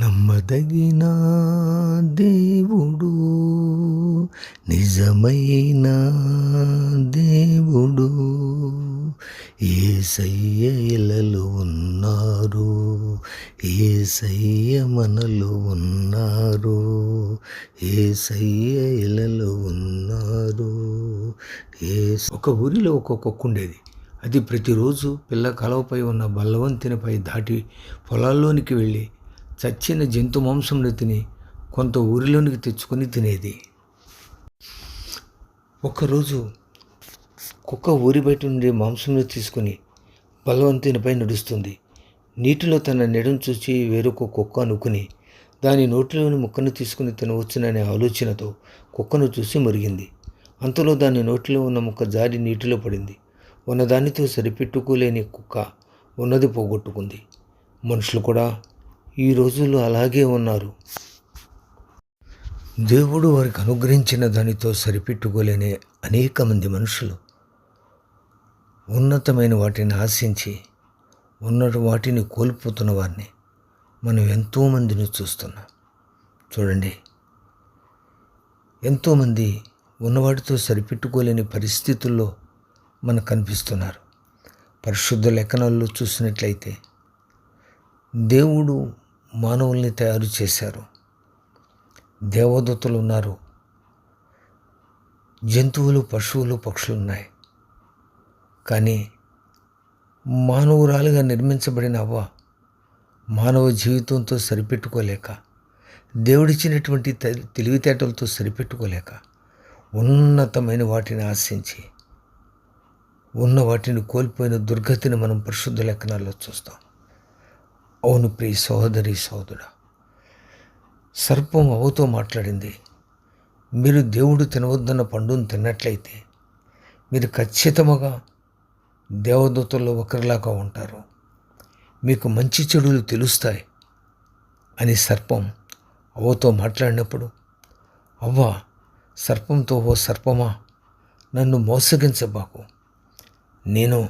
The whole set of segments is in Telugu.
నమ్మదగిన దేవుడు నిజమైన దేవుడు. ఏసయ్య ఇలలు ఉన్నారు ఏసయ్య మనలో ఉన్నారు ఏసయ్య ఇలలో ఉన్నారు. ఏ ఒక ఊరిలో ఒక కుక్క ఉండేది. అది ప్రతిరోజు పిల్ల కలవపై ఉన్న బల్లవంతినిపై దాటి పొలాల్లోనికి వెళ్ళి చచ్చిన జంతు మాంసంను తిని కొంత ఊరిలోనికి తెచ్చుకొని తినేది. ఒకరోజు కుక్క ఊరి బయట నుండి మాంసంను తీసుకుని బలవంతునిపై నడుస్తుంది. నీటిలో తన నెడం చూసి వేరొక కుక్క అనుకుని దాని నోటిలోని ముక్కను తీసుకుని తినవచ్చుననే ఆలోచనతో కుక్కను చూసి మురిగింది. అంతలో దాని నోటిలో ఉన్న ముక్క జారి నీటిలో పడింది. ఉన్నదానితో సరిపెట్టుకోలేని కుక్క ఉన్నది పోగొట్టుకుంది. మనుషులు కూడా ఈ రోజుల్లో అలాగే ఉన్నారు. దేవుడు వారికి అనుగ్రహించిన దానితో సరిపెట్టుకోలేని అనేక మంది మనుషులు ఉన్నతమైన వాటిని ఆశించి ఉన్న వాటిని కోల్పోతున్న వారిని మనం ఎంతోమందిని చూస్తున్నాం. చూడండి. ఎంతోమంది ఉన్నవాటితో సరిపెట్టుకోలేని పరిస్థితుల్లో మనకు కనిపిస్తున్నారు. పరిశుద్ధ లేఖనాల్లో చూసినట్లయితే దేవుడు మానవుల్ని తయారు చేశారు. దేవదూతలు ఉన్నారు. జంతువులు పశువులు పక్షులు ఉన్నాయి. కానీ మానవురాలుగా నిర్మించబడిన అవ్వ మానవ జీవితంతో సరిపెట్టుకోలేక దేవుడిచ్చినటువంటి తెలివితేటలతో సరిపెట్టుకోలేక ఉన్నతమైన వాటిని ఆశించి ఉన్న వాటిని కోల్పోయిన దుర్గతిని మనం పరిశుద్ధ లేఖనాల్లో చూస్తాం. అవును ప్రియ సహోదరి సహోదరుడా. సర్పం అవతో మాట్లాడింది మీరు దేవుడు తినవద్దన్న పండును తిన్నట్లయితే మీరు ఖచ్చితంగా దేవదూతల్లో ఒకరిలాగా ఉంటారు. మీకు మంచి చెడులు తెలుస్తాయి అని సర్పం అవ్వతో మాట్లాడినప్పుడు అవ్వ సర్పంతో ఓ సర్పమా నన్ను మోసగించబాకు. నేను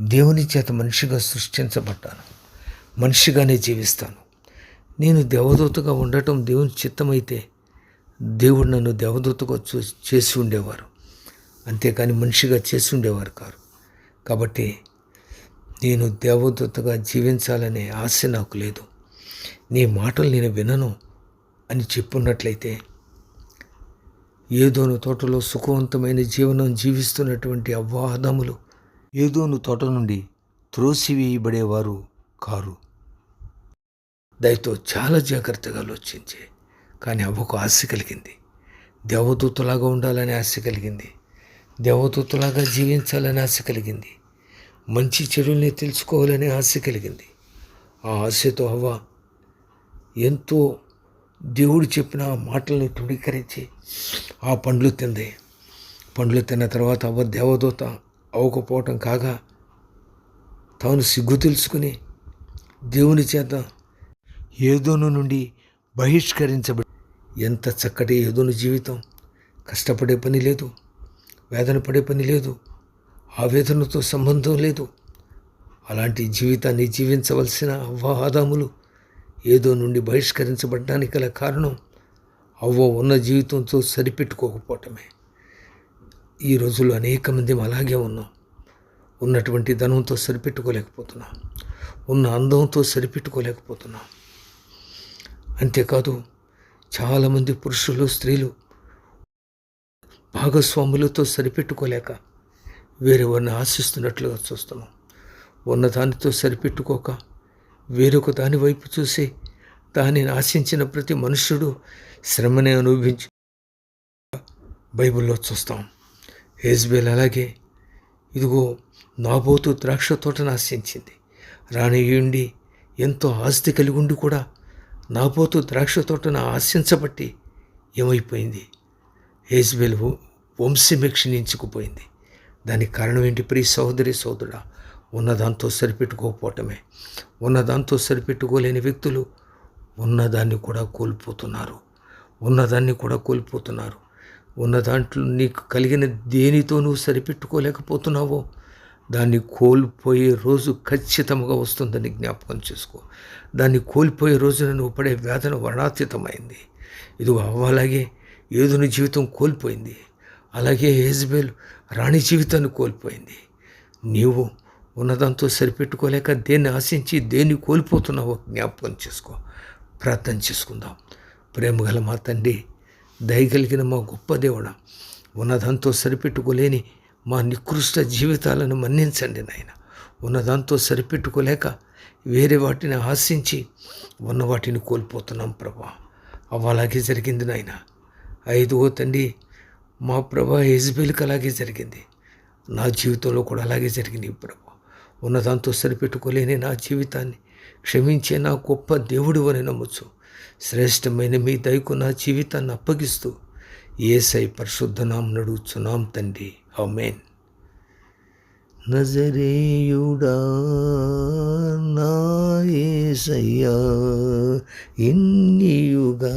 దేవుని చేత మనిషిగా సృష్టించబడ్డాను. మనిషిగానే జీవిస్తాను. నేను దేవదూతగా ఉండటం దేవుని చిత్తమైతే దేవుడు నన్ను దేవదూతగా చూ చేసి ఉండేవారు. అంతేకాని మనిషిగా చేసి ఉండేవారు కారు. కాబట్టి నేను దేవదూతగా జీవించాలనే ఆశ నాకు లేదు. నీ మాటలు నేను వినను అని చెప్పున్నట్లయితే ఏదోను తోటలో సుఖవంతమైన జీవనం జీవిస్తున్నటువంటి అవ్వాదములు ఏదోను తోట నుండి త్రోసివేయబడేవారు కారు. దయతో చాలా జాగ్రత్తగా ఆలోచించే. కానీ అవ్వకు ఆశ కలిగింది. దేవదూతలాగా ఉండాలని ఆశ కలిగింది. దేవదూతలాగా జీవించాలని ఆశ కలిగింది. మంచి చెడుల్ని తెలుసుకోవాలని ఆశ కలిగింది. ఆ ఆశతో అవ్వ ఎంతో దేవుడు చెప్పిన ఆ మాటల్ని తృణీకరించి ఆ పండ్లు తింది. పండ్లు తిన్న తర్వాత అవ్వ దేవదూత అవ్వకపోవటం కాగా తాను సిగ్గు తెలుసుకుని దేవుని చేత ఏదోను నుండి బహిష్కరించబడి ఎంత చక్కటి ఏదోను జీవితం. కష్టపడే పని లేదు. వేదన పడే పని లేదు. ఆవేదనతో సంబంధం లేదు. అలాంటి జీవితాన్ని జీవించవలసిన అవ్వాదాములు ఏదో నుండి బహిష్కరించబడడానికి గల కారణం అవ్వ ఉన్న జీవితంతో సరిపెట్టుకోకపోవటమే. ఈ రోజుల్లో అనేక మంది అలాగే ఉన్నాం. ఉన్నటువంటి ధనంతో సరిపెట్టుకోలేకపోతున్నాం. ఉన్న అందంతో సరిపెట్టుకోలేకపోతున్నాం. అంతేకాదు చాలామంది పురుషులు స్త్రీలు భాగస్వాములతో సరిపెట్టుకోలేక వేరెవరిని ఆశిస్తున్నట్లుగా చూస్తున్నాం. ఉన్నదానితో సరిపెట్టుకోక వేరొక దాని వైపు చూసి దానిని ఆశించిన ప్రతి మనుష్యుడు శ్రమనే అనుభవించి బైబిల్లో చూస్తాం. హేజ్బేల్ అలాగే ఇదిగో నాబోతు ద్రాక్ష తోటను ఆశించింది రాణియుండి ఎంతో ఆస్తి కలిగి ఉండి కూడా నాబోతు ద్రాక్ష తోటను ఆశించబట్టి ఏమైపోయింది? ఏజ్బెల్ వంశమే క్షీణించుకుపోయింది. దానికి కారణం ఏంటి? ప్రియ సహోదరి సోదరుడా ఉన్నదాంతో సరిపెట్టుకోకపోవటమే. ఉన్నదాంతో సరిపెట్టుకోలేని వ్యక్తులు ఉన్నదాన్ని కూడా కోల్పోతున్నారు. ఉన్నదాన్ని కూడా కోల్పోతున్నారు. ఉన్న దాంట్లో నీకు కలిగిన దేనితో నువ్వు సరిపెట్టుకోలేకపోతున్నావో దాన్ని కోల్పోయే రోజు ఖచ్చితంగా వస్తుందని జ్ఞాపకం చేసుకో. దాన్ని కోల్పోయే రోజున నువ్వు పడే వేదన వర్ణాతీతమైంది. ఇదిగో అలాగే ఏదుని జీవితం కోల్పోయింది. అలాగే ఏజ్బేల్ రాణి జీవితాన్ని కోల్పోయింది. నీవు ఉన్నదంతో సరిపెట్టుకోలేక దేన్ని ఆశించి దేన్ని కోల్పోతున్నావో జ్ఞాపకం చేసుకో. ప్రార్థన చేసుకుందాం. ప్రేమగల మా తండ్రి దయగలిగిన మా గొప్ప దేవుడ ఉన్నదంతో సరిపెట్టుకోలేని మా నికృష్ట జీవితాలను మన్నించండి నాయన. ఉన్నదాంతో సరిపెట్టుకోలేక వేరే వాటిని ఆశించి ఉన్న వాటిని కోల్పోతున్నాం ప్రభా. అవ అలాగే జరిగింది నాయన. ఐదుగో తండ్రి మా ప్రభా యజ్బేల్కి అలాగే జరిగింది. నా జీవితంలో కూడా అలాగే జరిగింది ప్రభా. ఉన్నదాంతో సరిపెట్టుకోలేని నా జీవితాన్ని క్షమించే నా గొప్ప దేవుడు అని నమ్మచ్చు శ్రేష్టమైన మీ దయకు నా జీవితాన్ని అప్పగిస్తూ ఏసై పరిశుద్ధనాం నడుచున్నాం తండ్రి. ఆమెన్. నజరేయుడా నా ఏసయ్యా ఇన్ని యుగాలకైనా